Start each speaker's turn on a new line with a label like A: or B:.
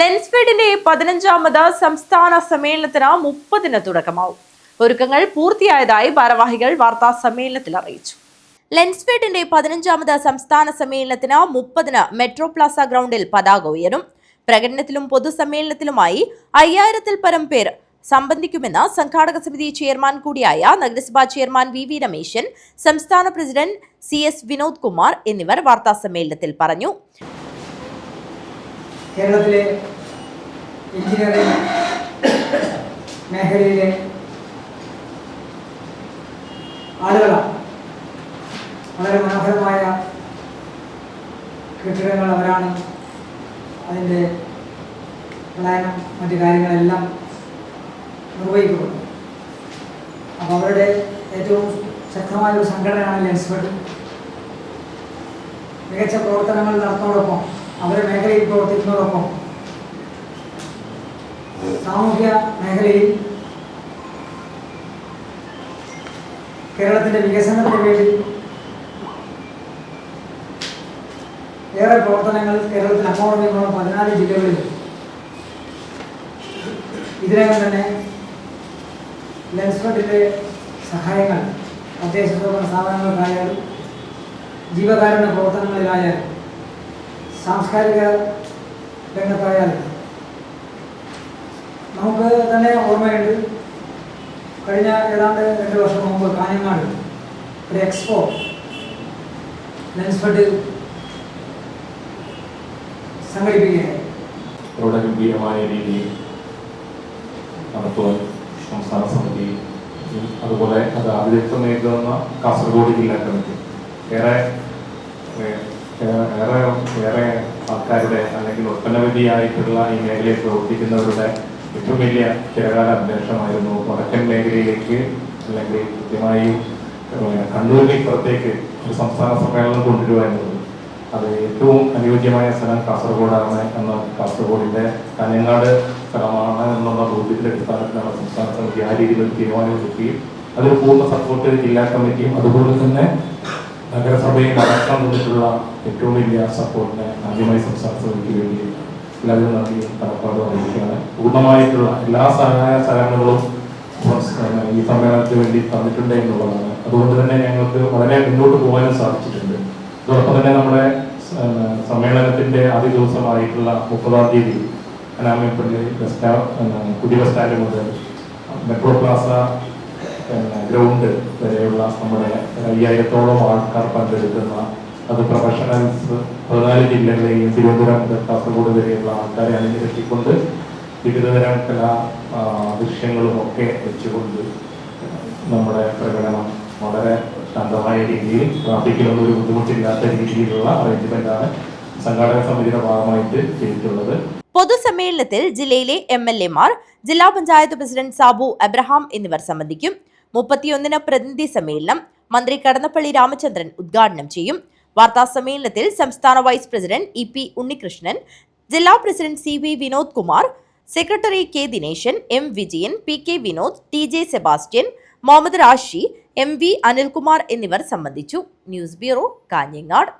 A: ലെൻസ്ഫെഡിന്റെ പതിനഞ്ചാമത് സംസ്ഥാന സമ്മേളനത്തിന് മുപ്പതിന് തുടക്കമാവും. ഒരുക്കങ്ങൾ പൂർത്തിയായതായി ഭാരവാഹികൾ വാർത്താ സമ്മേളനത്തിൽ അറിയിച്ചു. ലെൻസ്ഫെഡിന്റെ പതിനഞ്ചാമത് സംസ്ഥാന സമ്മേളനത്തിന് മുപ്പതിന് മെട്രോ പ്ലാസ ഗ്രൗണ്ടിൽ പതാക ഉയരും. പ്രകടനത്തിലും പൊതുസമ്മേളനത്തിലുമായി അയ്യായിരത്തിൽ പരം പേർ സംബന്ധിക്കുമെന്ന് സംഘാടക സമിതി ചെയർമാൻ കൂടിയായ നഗരസഭാ ചെയർമാൻ വി വി രമേശൻ സംസ്ഥാന president C S Vinod Kumar എന്നിവർ വാർത്താ സമ്മേളനത്തിൽ പറഞ്ഞു.
B: കേരളത്തിലെ എഞ്ചിനീയറിംഗ് മേഖലയിലെ ആളുകളാണ്. വളരെ മനോഹരമായ കെട്ടിടങ്ങൾ അവരാണ് അതിന്റെ പ്ലാനും മറ്റു കാര്യങ്ങളെല്ലാം നിർവഹിക്കുന്നത്. അപ്പോൾ അവരുടെ ഏറ്റവും ശക്തമായ ഒരു സംഘടനയാണ് ലെൻസ്ഫെഡ് മികച്ച പ്രവർത്തനങ്ങൾ നടത്തുന്നതോടൊപ്പം അവരുടെ മേഖലയിൽ പ്രവർത്തിക്കുന്നതോടൊപ്പം സാമൂഹ്യ മേഖലയിൽ കേരളത്തിന്റെ വികസനത്തിന് വേണ്ടി ഏറെ പ്രവർത്തനങ്ങൾ കേരളത്തിൽ അങ്ങോളം പതിനാല് ജില്ലകളിൽ ഇതിനകം തന്നെ ലെൻസ്ഫെഡിന്റെ സഹായങ്ങൾ തദ്ദേശ സ്വയംഭരണ സ്ഥാപനങ്ങൾക്കായാലും ജീവകാരുണ്യ പ്രവർത്തനങ്ങളിലായാലും സാംസ്കാരിക രംഗത്തായാലും നമുക്ക് തന്നെ ഓർമ്മയുണ്ട്. കഴിഞ്ഞ ഏതാണ്ട് രണ്ട് വർഷം മുമ്പ് കാഞ്ഞങ്ങാട് ഒരു എക്സ്പോ ലെൻസ്ഫെഡ് സംഘടിപ്പിക്കുകയായി
C: വളരെ രീതിയിൽ നടത്തുവാൻ സംസ്ഥാന സമിതി അതുപോലെ അത് ആതിഥ്യത്വം നേരിടുന്ന കാസർഗോഡ് ജില്ലാ കമ്മിറ്റി. ഏറെ ഏറെ ഏറെ ആൾക്കാരുടെ അല്ലെങ്കിൽ ഒട്ടനവധിയായിട്ടുള്ള ഈ മേഖലയിൽ പ്രവർത്തിക്കുന്നവരുടെ ഏറ്റവും വലിയ ചിരകാല അന്വേഷണമായിരുന്നു വടക്കൻ മേഖലയിലേക്ക് അല്ലെങ്കിൽ കൃത്യമായും കണ്ണൂരിന് ഇപ്പുറത്തേക്ക് ഒരു സംസ്ഥാന സമ്മേളനം കൊണ്ടുവരിക എന്നത് അത് ഏറ്റവും അനുയോജ്യമായ സ്ഥലം കാസർഗോഡാണ് എന്ന കാസർഗോഡിന്റെ കനങ്ങാട് സ്ഥലമാണ് എന്നുള്ള ബോധ്യത്തിന്റെ അടിസ്ഥാനത്തിലാണ് സംസ്ഥാന സമിതി ആ രീതിയിൽ ഒരു കിട്ടുകയും അതിന് പൂർണ സപ്പോർട്ട് ജില്ലാ കമ്മിറ്റിയും അതുപോലെ തന്നെ നഗരസഭയിൽ നടക്കാൻ നിന്നിട്ടുള്ള ഏറ്റവും വലിയ സപ്പോർട്ടിന് ആദ്യമായി സമിതിക്ക് വേണ്ടി എല്ലാവരും നന്ദി കടപ്പാട് അറിയിക്കുകയാണ്. പൂർണമായിട്ടുള്ള എല്ലാ സഹായ സഹകരണങ്ങളും ഈ സമ്മേളനത്തിന് വേണ്ടി തന്നിട്ടുണ്ട് എന്നുള്ളതാണ്. അതുകൊണ്ട് തന്നെ ഞങ്ങൾക്ക് വളരെ മുന്നോട്ട് പോകാനും സാധിച്ചിട്ടുണ്ട്. അതോടൊപ്പം തന്നെ നമ്മുടെ സമ്മേളനത്തിന്റെ ആദ്യ ദിവസമായിട്ടുള്ള മുപ്പതാം തീയതി അനാമയപ്പള്ളി ബസ് സ്റ്റാൻഡ് പുതിയ ബസ് സ്റ്റാൻഡ് മുതൽ മെട്രോ പ്ലാസ ഗ്രൗണ്ട് വരെയുള്ള നമ്മുടെ അയ്യായിരത്തോളം ആൾക്കാർ പങ്കെടുക്കുന്ന അത് പ്രൊഫഷണൽസ് പതിനാല് ജില്ലകളെയും തിരുവനന്തപുരം മുതൽ കാസർഗോഡ് വരെയുള്ള ആൾക്കാരെ അണിനിരത്തിക്കൊണ്ട് വിവിധതരം കലാ ദൃശ്യങ്ങളും ഒക്കെ വെച്ചുകൊണ്ട് നമ്മുടെ പ്രകടനം വളരെ ശാന്തമായ രീതിയിൽ ട്രാഫിക്കിലൊന്നും ഒരു ബുദ്ധിമുട്ടില്ലാത്ത രീതിയിലുള്ള അറേഞ്ച്മെന്റാണ് സംഘാടക സമിതിയുടെ ഭാഗമായിട്ട് ചെയ്തിട്ടുള്ളത്.
A: പൊതുസമ്മേളനത്തിൽ ജില്ലയിലെ എം എൽ എമാർ ജില്ലാ പഞ്ചായത്ത് പ്രസിഡന്റ് സാബു അബ്രഹാം എന്നിവർ സംബന്ധിക്കും. മുപ്പത്തിയൊന്നിന് പ്രതിനിധി സമ്മേളനം മന്ത്രി കടന്നപ്പള്ളി രാമചന്ദ്രൻ ഉദ്ഘാടനം ചെയ്യും. വാർത്താ സമ്മേളനത്തിൽ സംസ്ഥാന vice president E P Unnikrishnan ജില്ലാ president C V Vinod Kumar secretary K Dineshan M Vijayan P K Vinod T J Sebastian Muhammad Rashi M V Anilkumar എന്നിവർ സംബന്ധിച്ചു. News bureau Kanhangad.